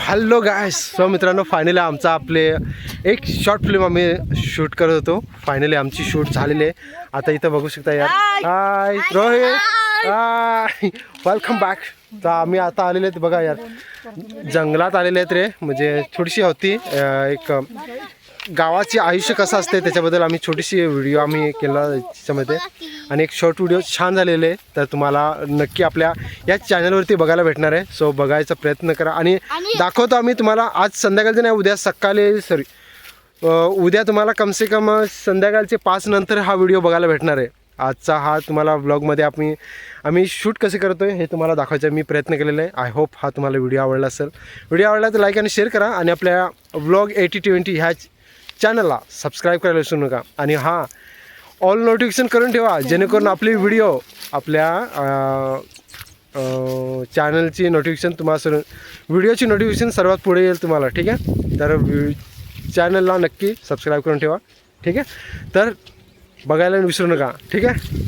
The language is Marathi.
हॅलो गायस सो मित्रांनो फायनली आमचा आपले एक शॉर्ट फिल्म आम्ही शूट करत होतो. फायनली आमची शूट झालेली आहे. आता इथं बघू शकता यार. Hi Rohit hi welcome back तर आम्ही आता आलेले आहेत. बघा यार. जंगलात आलेले आहेत रे. म्हणजे थोडीशी होती एक गावाचे आयुष्य कसं असते त्याच्याबद्दल आम्ही छोटीशी व्हिडिओ आम्ही केला त्याच्यामध्ये. आणि एक शॉर्ट व्हिडिओ छान झालेले आहे. तर तुम्हाला नक्की आपल्या या चॅनलवरती बघायला भेटणार आहे. सो बघायचा प्रयत्न करा. आणि दाखवतो आम्ही तुम्हाला आज संध्याकाळचं नाही उद्या सकाळी सॉरी उद्या तुम्हाला कमसे कम संध्याकाळचे पाच नंतर हा व्हिडिओ बघायला भेटणार आहे. आजचा हा तुम्हाला व्लॉगमध्ये आम्ही आम्ही शूट कसे करतोय हे तुम्हाला दाखवायचा मी प्रयत्न केलेला आहे. आय होप हा तुम्हाला व्हिडिओ आवडला असेल. व्हिडिओ आवडला तर लाईक आणि शेअर करा. आणि आपल्या व्लॉग एटी ट्वेंटी ह्या चॅनलला सबस्क्राईब करायला विसरू नका. आणि हां ऑल नोटिफिकेशन करून ठेवा जेणेकरून आपली व्हिडिओ आपल्या चॅनलची नोटिफिकेशन तुम्हाला सर्व व्हिडिओची नोटिफिकेशन सर्वात पुढे येईल तुम्हाला ठीक आहे? तर चॅनलला नक्की सबस्क्राईब करून ठेवा ठीक आहे? तर बघायला विसरू नका ठीक आहे?